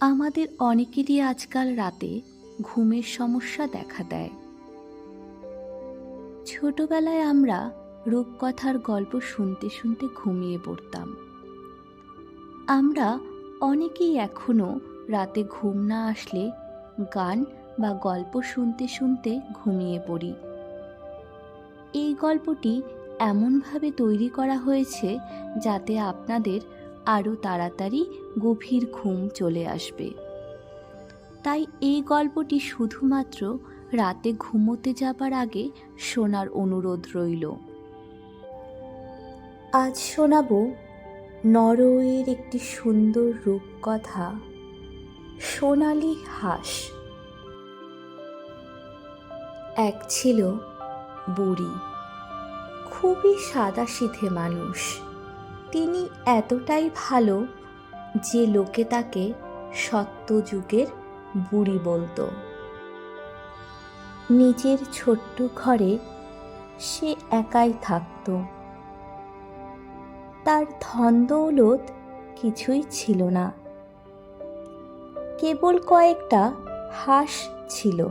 আমাদের অনেকেরই আজকাল রাতে ঘুমের সমস্যা দেখা দেয়। ছোটবেলায় আমরা রূপকথার গল্প শুনতে শুনতে ঘুমিয়ে পড়তাম। আমরা অনেকেই এখনও রাতে ঘুম না আসলে গান বা গল্প শুনতে শুনতে ঘুমিয়ে পড়ি। এই গল্পটি এমনভাবে তৈরি করা হয়েছে যাতে আপনাদের আরও তাড়াতাড়ি গভীর ঘুম চলে আসবে। তাই এই গল্পটি শুধুমাত্র রাতে ঘুমোতে যাবার আগে শোনার অনুরোধ রইল। আজ শোনাব নরওয়ের একটি সুন্দর রূপকথা, সোনালি হাঁস। এক ছিল বুড়ি, খুবই সাদাসিধে মানুষ। তিনি এতটাই ভালো যে লোকে তাকে সত্যযুগের বুড়ি বলতো। নিজের ছোট্ট ঘরে সে একাই থাকত। তার ধন দৌলত কিছুই ছিল না। কেবল কয়েকটা হাঁস ছিল।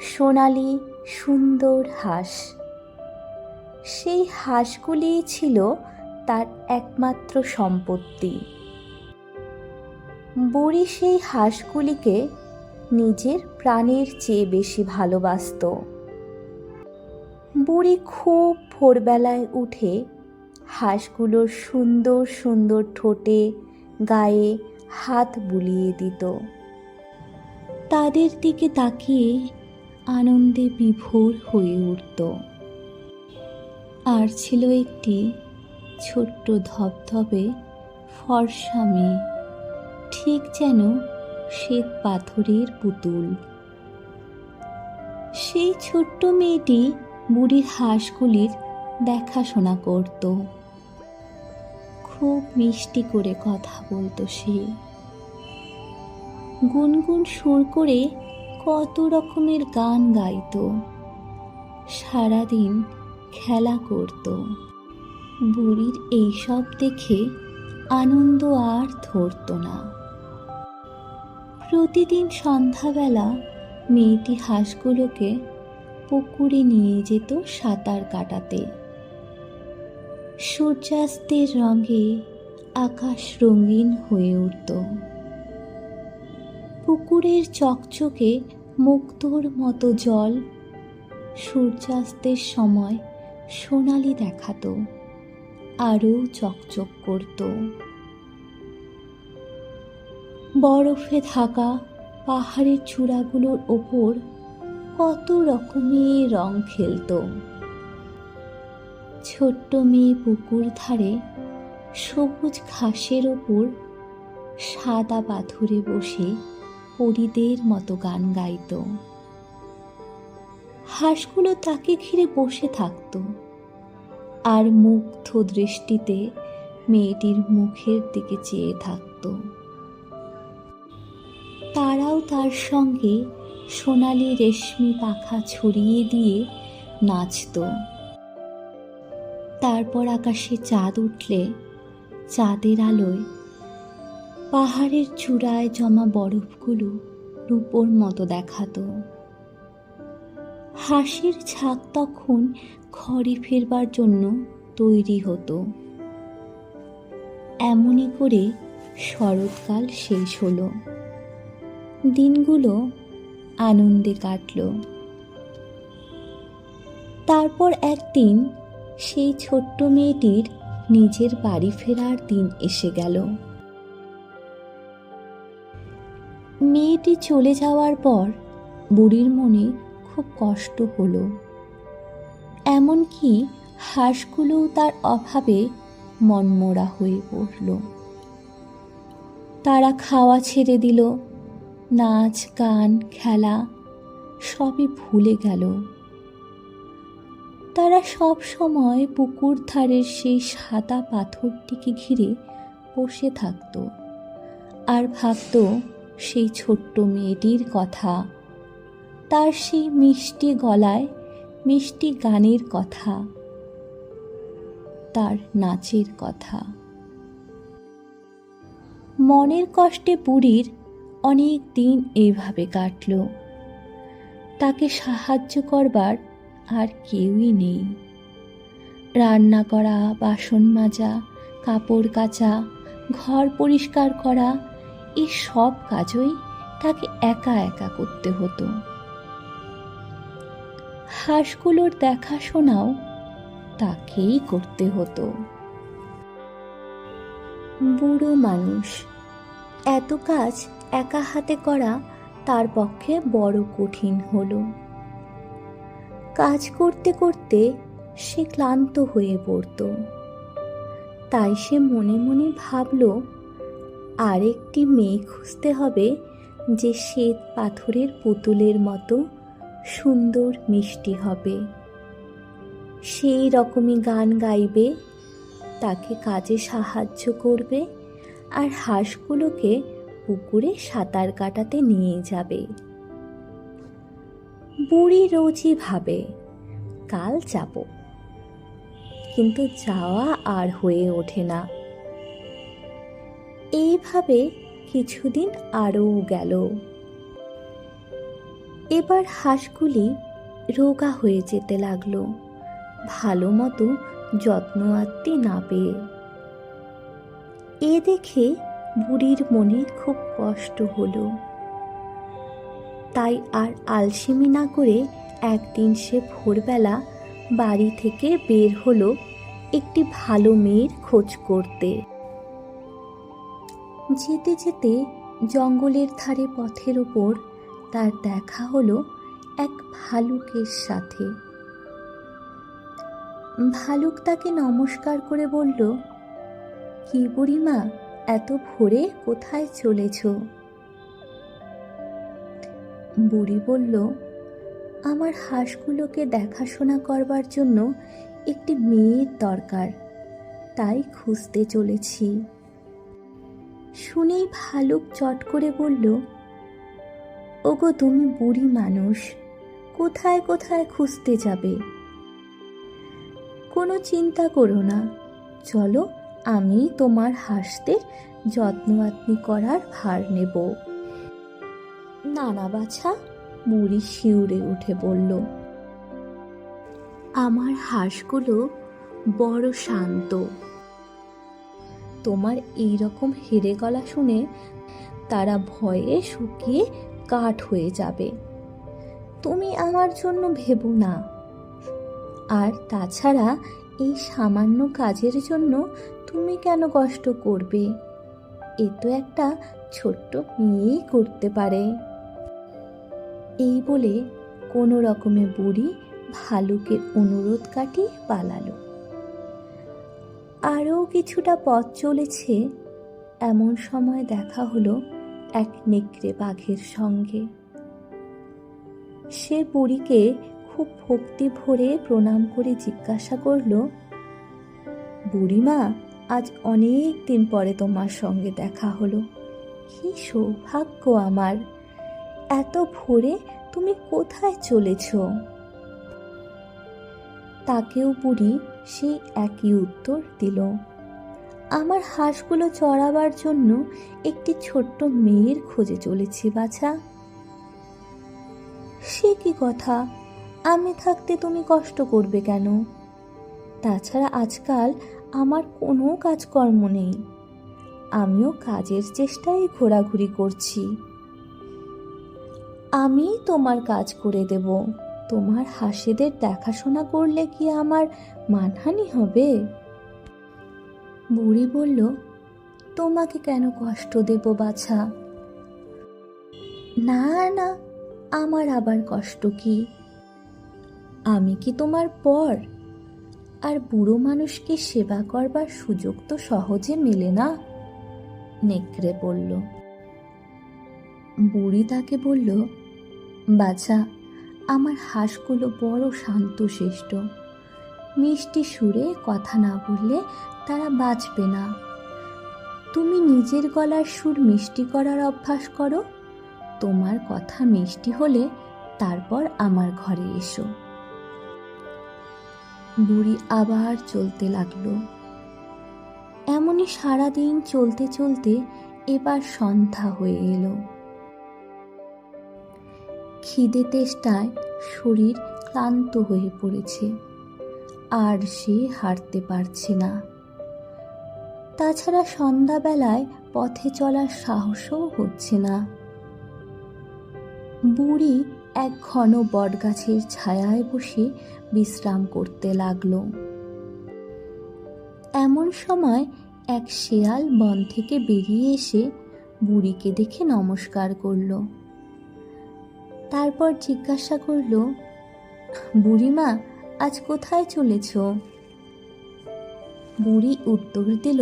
সোনালি, সুন্দর হাঁস। সেই হাঁসগুলিই ছিল তার একমাত্র সম্পত্তি। বুড়ি সেই হাঁসগুলিকে নিজের প্রাণের চেয়ে বেশি ভালোবাসত। বুড়ি খুব ভোরবেলায় উঠে হাঁসগুলোর সুন্দর সুন্দর ঠোঁটে গায়ে হাত বুলিয়ে দিত। তাদের দিকে তাকিয়ে আনন্দে বিভোর হয়ে উঠত। আর ছিল একটি ছোট্ট ধবধবে ফর্সা মেয়ে। ঠিক যেন শ্বেত পাথরের পুতুল। সেই ছোট্ট মেয়েটি বুড়ির হাঁসগুলির দেখাশোনা করত। খুব মিষ্টি করে কথা বলতো সে। গুনগুন সুর করে কত রকমের গান গাইতো। সারাদিন খেলা করত। বুড়ির এইসব দেখে আনন্দ আর ধরত না। প্রতিদিন সন্ধ্যাবেলা মেয়েটি হাঁসগুলোকে পুকুরে নিয়ে যেত সাঁতার কাটাতে। সূর্যাস্তের রঙে আকাশ রঙিন হয়ে উঠত। পুকুরের চকচকে মুক্তোর মতো জল সূর্যাস্তের সময় সোনালি দেখাতো। আরও চকচক করত। বরফে থাকা পাহাড়ের চূড়াগুলোর ওপর কত রকমের রং খেলত। ছোট্ট মেয়ে পুকুর ধারে সবুজ ঘাসের ওপর সাদা পাথরে বসে পরিদের মতো গান গাইত। হাঁসগুলো তাকে ঘিরে বসে থাকত। আর মুগ্ধ দৃষ্টিতে মেয়েটির মুখের দিকে চেয়ে থাকত। তারাও তার সঙ্গে সোনালি রেশমি পাখা ছড়িয়ে দিয়ে নাচত। তারপর আকাশে চাঁদ উঠলে চাঁদের আলোয় পাহাড়ের চূড়ায় জমা বরফগুলো রূপোর মতো দেখাতো। হাসির ঝাঁক তখন ঘরে ফেরবার জন্য তৈরি হতো। এমনই করে শরৎকাল শেষ হলো। দিনগুলো আনন্দে কাটল। তারপর একদিন সেই ছোট্ট মেয়েটির নিজের বাড়ি ফেরার দিন এসে গেল। মেয়েটি চলে যাওয়ার পর বুড়ির মনে খুব কষ্ট হলো। এমনকি হাঁসগুলোও তার অভাবে মনমোরা হয়ে পড়ল। তারা খাওয়া ছেড়ে দিল, নাচ, গান, খেলা, সবই ভুলে গেল। তারা সব সময় পুকুর ধারের সেই সাদা পাথরটিকে ঘিরে বসে থাকত আর ভাবত সেই ছোট্ট মেয়েটির কথা তার সেই মিষ্টি গলায় মিষ্টি গানের কথা, তার নাচের কথা। মনের কষ্টে বুড়ির অনেক দিন এইভাবে কাটল। তাকে সাহায্য করবার আর কেউই নেই। রান্না করা, বাসন মাজা, কাপড় কাচা, ঘর পরিষ্কার করা এই সব কাজই তাকে একা একা করতে হতো। হাঁসগুলোর দেখাশোনাও তাকেই করতে হতো। বুড়ো মানুষ, এত কাজ একা হাতে করা তার পক্ষে বড় কঠিন হলো। কাজ করতে করতে সে ক্লান্ত হয়ে পড়ত। তাই সে মনে মনে ভাবল, আরেকটি মেয়ে খুঁজতে হবে যে শ্বেত পাথরের পুতুলের মতো সুন্দর মিষ্টি হবে। সেই রকমই গান গাইবে, তাকে কাজে সাহায্য করবে আর হাঁসগুলোকে পুকুরে সাঁতার কাটাতে নিয়ে যাবে। বুড়ি রোজই ভাবে, কাল যাব। কিন্তু যাওয়া আর হয়ে ওঠে না। এইভাবে কিছুদিন আরও গেল। এবার হাঁসগুলি রোগা হয়ে যেতে লাগল। ভালো মতো যত্ন আত্মি না পেয়ে। এ দেখে বুড়ির মনে খুব কষ্ট হলো। তাই আর আলসেমি না করে একদিন সে ভোরবেলা বাড়ি থেকে বের হলো একটি ভালো মেয়ের খোঁজ করতে। যেতে যেতে জঙ্গলের ধারে পথের ওপর তার দেখা হলো এক ভালুকের সাথে। ভালুক তাকে নমস্কার করে বলল, কি বুড়িমা, এত ভোরে কোথায় চলেছ? বুড়ি বলল, আমার হাঁসগুলোকে দেখাশোনা করবার জন্য একটি মেয়ের দরকার, তাই খুঁজতে চলেছি। শুনেই ভালুক চট করে বলল ওগো তুমি বুড়ি মানুষ, কোথায় কোথায় খুঁজতে যাবে? কোনো চিন্তা করো না, চলো আমি তোমার হাসদের যত্ন আত্মি করার ভার নেব। না না বাছা বুড়ি শিউরে উঠে বলল, আমার হাঁসগুলো বড় শান্ত। তোমার এই রকম হেরে গলা শুনে তারা ভয়ে শুকিয়ে কাঠ হয়ে যাবে। তুমি আমার জন্য ভেবো না। আর তাছাড়া এই সামান্য কাজের জন্য তুমি কেন কষ্ট করবে? এ তো একটা ছোট্ট মেয়েই করতে পারে। এই বলে কোনো রকমে বুড়ি ভালুকের অনুরোধ কাটিয়ে পালালো। আরও কিছুটা পথ চলেছে। এমন সময় দেখা হলো এক নেকড়ে বাঘের সঙ্গে। সে বুড়িকে খুব ভক্তি ভরে প্রণাম করে জিজ্ঞাসা করল, বুড়িমা, আজ অনেক দিন পরে তোমার সঙ্গে দেখা হলো। কি সৌভাগ্য আমার। এত ভোরে তুমি কোথায় চলেছ? তাকেও বুড়ি সেই একই উত্তর দিল। আমার হাঁসগুলো চড়াবার জন্য একটি ছোট্ট মেয়ের খোঁজে চলেছি, বাছা। সে কি কথা? আমি থাকতে তুমি কষ্ট করবে কেন? তাছাড়া আজকাল আমার কোনো কাজকর্ম নেই। আমিও কাজের চেষ্টায় ঘোরাঘুরি করছি। আমি তোমার কাজ করে দেব। তোমার হাসিদের দেখাশোনা করলে কি আমার মানহানি হবে? বুড়ি বলল, তোমাকে কেন কষ্ট দেব বাছা? না না, আমার আবার কষ্ট কি? আমি কি তোমার পর? আর বুড়ো মানুষকে সেবা করবার সুযোগ তো সহজে মেলে না? নেকড়ে বলল। বুড়ি তাকে বলল, বাছা, আমার হাঁসগুলো বড় শান্ত শান্তশিষ্ট। মিষ্টি সুরে কথা না বললে তারা বাঁচবে না। তুমি নিজের গলার সুর মিষ্টি করার অভ্যাস করো। তোমার কথা মিষ্টি হলে তারপর আমার ঘরে এসো। বুড়ি আবার চলতে লাগল। এমনই সারাদিন চলতে চলতে এবার সন্ধ্যা হয়ে এলো। খিদে তেষ্টায় শরীর ক্লান্ত হয়ে পড়েছে। আর সে হাঁটতে পারছে না। তাছাড়া সন্ধ্যাবেলায় পথে চলার সাহসও হচ্ছে না। বুড়ি এক ঘন বটগাছের ছায়ায় বসে বিশ্রাম করতে লাগল। এমন সময় এক শেয়াল বন থেকে বেরিয়ে এসে বুড়িকে দেখে নমস্কার করল। তারপর জিজ্ঞাসা করল, বুড়িমা আজ কোথায় চলেছ? বুড়ি উত্তর দিল,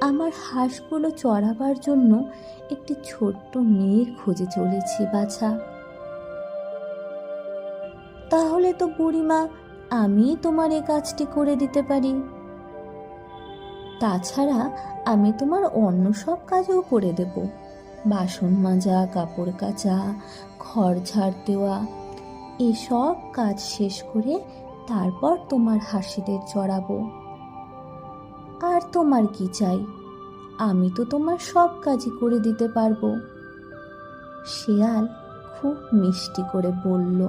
আমার হাঁসগুলো চড়াবার জন্য একটি ছোট্ট মেয়ের খোঁজে চলেছি, বাছা। তাহলে তো বুড়িমা আমি তোমার এ কাজটি করে দিতে পারি। তাছাড়া আমি তোমার অন্য সব কাজও করে দেব। বাসন মাজা, কাপড় কাচা, ঘর ঝাড় দেওয়া, এসব কাজ শেষ করে তারপর তোমার হাসিদের চড়াবো আর তোমার কি চাই? আমি তো তোমার সব কাজই করে দিতে পারব। শেয়াল খুব মিষ্টি করে বলল।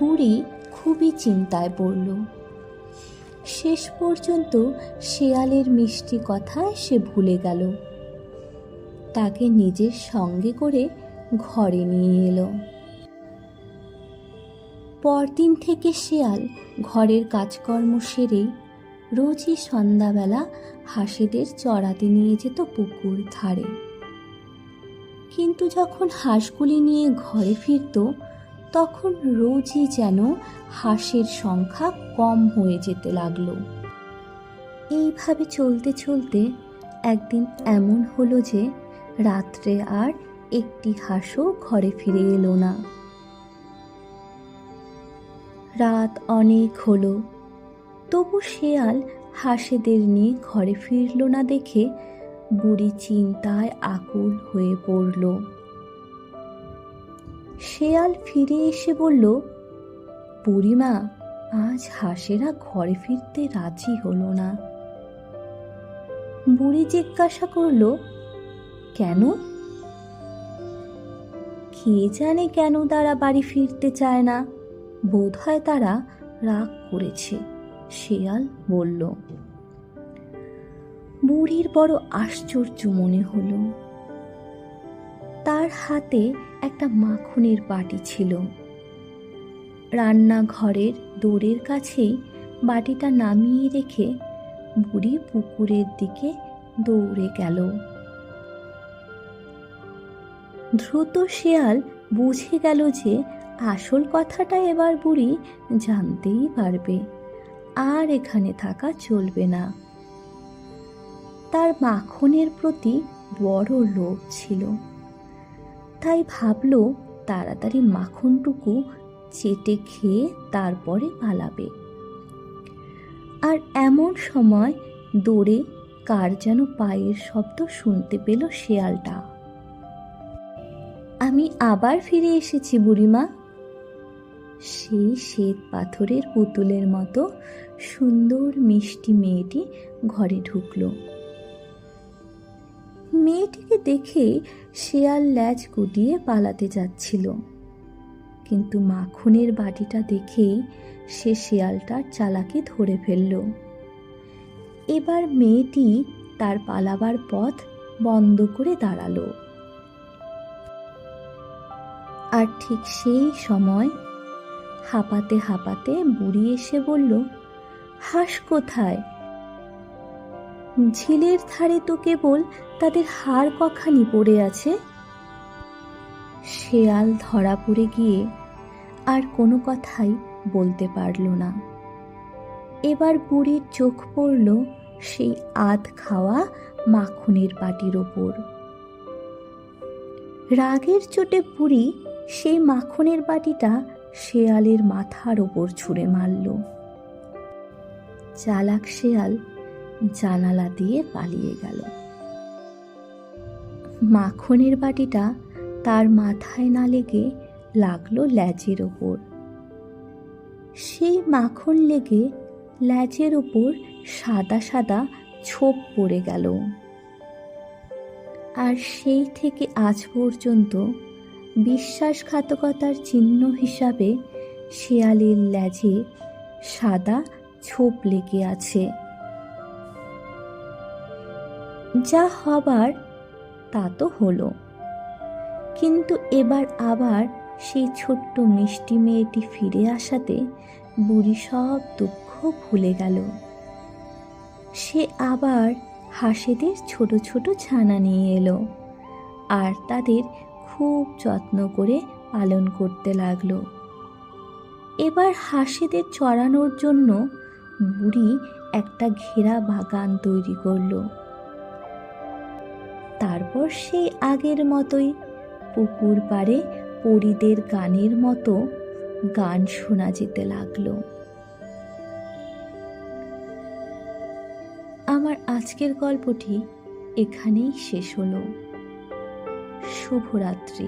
বুড়ি খুবই চিন্তায় পড়ল। শেষ পর্যন্ত শেয়ালের মিষ্টি কথায় সে ভুলে গেল। তাকে নিজের সঙ্গে করে ঘরে নিয়ে এলো। পরদিন থেকে শেয়াল ঘরের কাজকর্ম সেরেই রোজই সন্ধ্যাবেলা হাঁসেদের চড়াতে নিয়ে যেত পুকুর ধারে। কিন্তু যখন হাঁসগুলি নিয়ে ঘরে ফিরত, তখন রোজই যেন হাঁসের সংখ্যা কম হয়ে যেতে লাগল। এইভাবে চলতে চলতে একদিন এমন হলো যে, রাত্রে আর একটি হাঁসও ঘরে ফিরে এলো না। রাত অনেক হলো। তবু শেয়াল হাঁসেদের নিয়ে ঘরে ফিরল না দেখে বুড়ি চিন্তায় আকুল হয়ে পড়ল। শেয়াল ফিরে এসে বলল, বুড়িমা, আজ হাঁসেরা ঘরে ফিরতে রাজি হলো না। বুড়ি জিজ্ঞাসা করল, কেন? কে জানে কেন তারা বাড়ি ফিরতে চায় না? বোধ হয় তারা রাগ করেছে, শেয়াল বলল। বুড়ির বড় আশ্চর্য মনে হলো। তার হাতে একটা মাখনের বাটি ছিল। রান্নাঘরের দোরের কাছেই বাটিটা নামিয়ে রেখে বুড়ি পুকুরের দিকে দৌড়ে গেল। দ্রুত শেয়াল বুঝে গেল যে আসল কথাটা এবার বুড়ি জানতেই পারবে। আর এখানে থাকা চলবে না। তার মাখনের প্রতি বড় লোভ ছিল। তাই ভাবল, তাড়াতাড়ি মাখনটুকু চেটে খেয়ে তারপরে পালাবে। আর এমন সময় দৌড়ে কার যেন পায়ের শব্দ শুনতে পেল শেয়ালটা। আমি আবার ফিরে এসেছি বুড়িমা। সেই শ্বেত পাথরের পুতুলের মতো সুন্দর মিষ্টি মেয়েটি ঘরে ঢুকলো। মেয়েটিকে দেখে শেয়াল ল্যাজ গুটিয়ে পালাতে যাচ্ছিল। কিন্তু মাখনের বাটিটা দেখেই সে শেয়ালটার চালাকে ধরে ফেলল। এবার মেয়েটি তার পালাবার পথ বন্ধ করে দাঁড়াল। আর ঠিক সেই সময় হাঁপাতে হাঁপাতে বুড়ি এসে বলল, হাঁস কোথায়? ঝিলের ধারে তো কেবল তাদের হাড় কখানি পড়ে আছে। শেয়াল ধরা পড়ে গিয়ে আর কোনো কথাই বলতে পারল না। এবার বুড়ির চোখ পড়ল সেই আধ খাওয়া মাখনের বাটির ওপর। রাগের চোটে বুড়ি সেই মাখনের বাটিটা শেয়ালের মাথার ওপর ছুঁড়ে মারল। চালাক শেয়াল জানালা দিয়ে পালিয়ে গেল। মাখনের বাটিটা তার মাথায় না লেগে লাগল ল্যাজের ওপর। সেই মাখন লেগে ল্যাজের ওপর সাদা সাদা ছোপ পড়ে গেল। আর সেই থেকে আজ পর্যন্ত বিশ্বাসঘাতকতার চিহ্ন হিসাবে শেয়ালের ল্যাজে সাদা ছোপ লেগে আছে। যা হবার তা তো হলো। কিন্তু এবার আবার সেই ছোট্ট মিষ্টি মেয়েটি ফিরে আসাতে বুড়ি সব দুঃখ ভুলে গেল। সে আবার হাঁসেদের ছোট ছোট ছানা নিয়ে এলো আর তাদের খুব যত্ন করে পালন করতে লাগল। এবার হাসিদের চড়ানোর জন্য বুড়ি একটা ঘেরা বাগান তৈরি করল। তারপর সেই আগের মতোই পুকুর পাড়ে পরিদের গানের মতো গান শোনা যেতে লাগল। আমার আজকের গল্পটি এখানেই শেষ হলো। শুভরাত্রি।